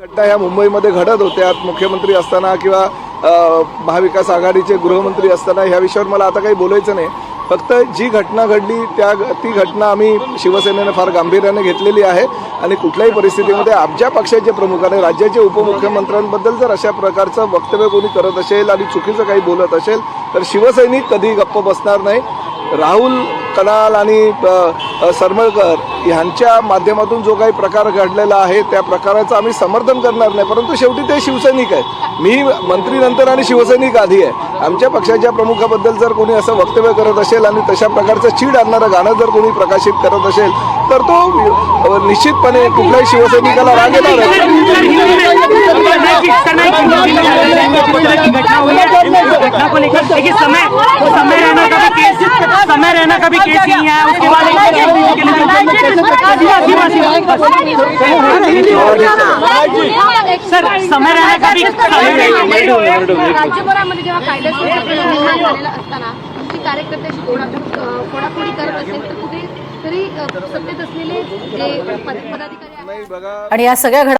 घटना ह्या मुंबईमध्ये घडत होत्या मुख्यमंत्री असताना किंवा महाविकास आघाडीचे गृहमंत्री असताना ह्या विषयावर मला आता काही बोलायचं नाही. फक्त जी घटना घडली त्या ती घटना आम्ही शिवसेनेनं फार गांभीर्याने घेतलेली आहे. आणि कुठल्याही परिस्थितीमध्ये आमच्या पक्षाचे प्रमुख आणि राज्याचे उपमुख्यमंत्र्यांबद्दल जर अशा प्रकारचं वक्तव्य कोणी करत असेल आणि चुकीचं काही बोलत असेल तर शिवसैनिक कधी गप्प बसणार नाही. राहुल कलाल आणि सरमळकर ह्यांच्या माध्यमातून जो काही प्रकार घडलेला आहे त्या प्रकाराचं आम्ही समर्थन करणार नाही. परंतु शेवटी ते शिवसैनिक आहेत. मी मंत्रीनंतर आणि शिवसैनिक आधी आहे. आमच्या पक्षाच्या प्रमुखाबद्दल जर कोणी असं वक्तव्य करत असेल आणि तशा प्रकारचं चीड आणणारं गाणं जर कोणी प्रकाशित करत असेल तर तो निश्चितपणे कुठल्याही शिवसैनिकाला राग येणार आहे. समय रहना का भी केस नहीं आया उसके बाद आदिवासी सर समय रहना का भी राज्यभरामध्ये जेव्हा कायद्याची निर्माण झालेला असताना तुमची कार्यकर्त्याशी फोडा- फोडाफोडी करत असेल तर कुठे तरी सत्तेत असलेले जे पद- पदाधिकारी आणि या सगळ्या घड